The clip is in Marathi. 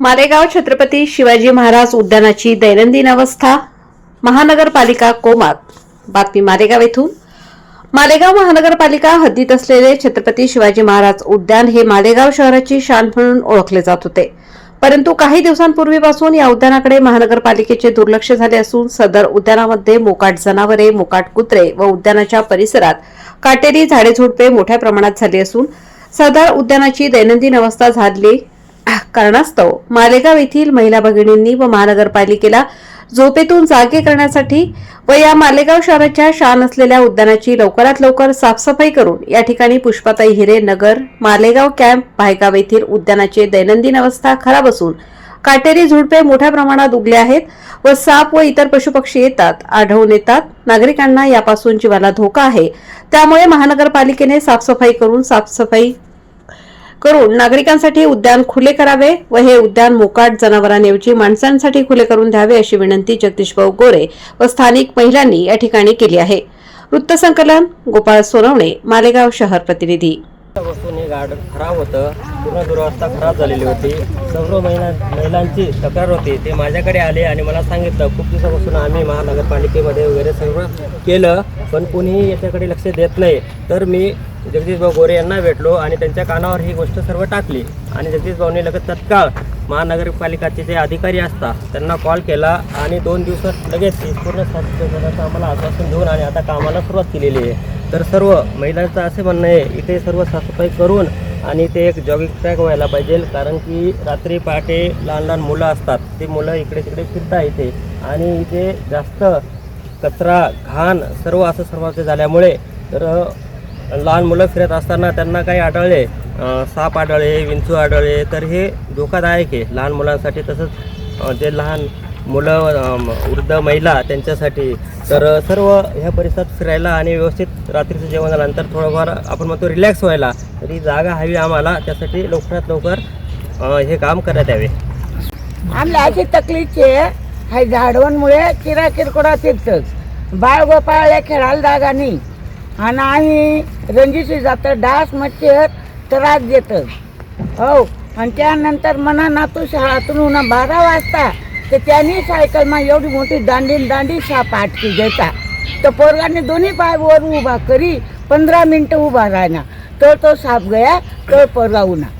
मालेगाव छत्रपती शिवाजी महाराज उद्यानाची दैनंदिन अवस्था महानगरपालिका कोमात. बातमी मालेगाव येथून. मालेगाव महानगरपालिका हद्दीत असलेले छत्रपती शिवाजी महाराज उद्यान हे मालेगाव शहराची शान म्हणून ओळखले जात होते. परंतु काही दिवसांपूर्वीपासून या उद्यानाकडे महानगरपालिकेचे दुर्लक्ष झाले असून सदर उद्यानामध्ये मोकाट जनावरे मोकाट कुत्रे व उद्यानाच्या परिसरात काटेरी झाडे झुडपे मोठ्या प्रमाणात झाली असून सदर उद्यानाची दैनंदिन अवस्था झाली कारणास्तव मालेगाव येथील महिला भगिनींनी व महानगरपालिकेला झोपेतून जागे करण्यासाठी व या मालेगाव शहराच्या शान असलेल्या उद्यानाची लवकरात लवकर साफसफाई करून या ठिकाणी पुष्पाताई हिरे नगर मालेगाव कॅम्प भायगाव येथील उद्यानाची दैनंदिन अवस्था खराब असून काटेरी झुडपे मोठ्या प्रमाणात उगले आहेत व साप व इतर पशुपक्षी येतात आढळून येतात. नागरिकांना यापासून जीवाला धोका आहे. त्यामुळे महानगरपालिकेने साफसफाई करून साफसफाई करून नागरिकांसाठी उद्यान खुले करावे व हे उद्यान मोकाट जनावरांऐवजी माणसांसाठी खुले करून द्यावे अशी विनंती जगदीशभाऊ गोरे व स्थानिक महिलांनी या ठिकाणी केली आहे. वृत्तसंकलन गोपाळ सोनवणे मालेगाव शहर प्रतिनिधी. गार्डन खराब होतं. पूर्ण दुरावस्था खराब झालेली होती. सर्व महिला महिलांची तक्रार होती. ते माझ्याकडे आले आणि मला सांगितलं खूप दिवसापासून आम्ही महानगरपालिकेमध्ये वगैरे सर्व केलं पण कोणीही याच्याकडे लक्ष देत नाही. तर मी जगदीशभाऊ गोरे यांना भेटलो आणि त्यांच्या कानावर ही गोष्ट सर्व टाकली. आणि जगदीशभाऊने लगेच तत्काळ महानगरपालिकाचे जे अधिकारी असतात त्यांना कॉल केला आणि दोन दिवसात लगेच पूर्ण साफसफाई आम्हाला आश्वासन देऊन आणि आता कामाला सुरुवात केलेली आहे. तर सर्व महिलांचं असे म्हणणं आहे इथे सर्व साफसफाई करून आणि ते एक जॉगिंग ट्रॅक व्हायला पाहिजे कारण की रात्री पहाटे लहान लहान मुलं असतात ते मुलं इकडे तिकडे फिरता येते आणि इथे जास्त कचरा घाण सर्व असं सर्वांचे झाल्यामुळे तर लहान मुलं फिरत असताना त्यांना काही आढळले साप आढळले विंचू आढळले तर हे धोकादायक आहे. लहान मुलांसाठी तसंच जे लहान मुलं वृद्ध महिला त्यांच्यासाठी. तर सर्व ह्या परिसरात फिरायला आणि व्यवस्थित रात्रीचं जेवण झाल्यानंतर थोडंफार आपण म्हणतो रिलॅक्स व्हायला तरी जागा हवी आम्हाला. त्यासाठी लवकरात लवकर हे काम करण्यात यावे. आम्हाला अशी तकलीफ आहे हाय झाडवांमुळे किरा किरकोडा तिथंच बाळ गोपाळ खेळायला जागा नाही. आणि आम्ही रंजीशी जातं डास मच्छर त्रास देतं. हो आणि त्यानंतर मना नातू शाळातून उन्हा बारा वाजता तर त्यांनी सायकलमा एवढी मोठी दांडी दांडी साप आटकी देता तर पोरगाने दोन्ही पाय वर उभा करी पंधरा मिनटं उभा राहणार तर तो साप गया तर पोरगा उन्हा.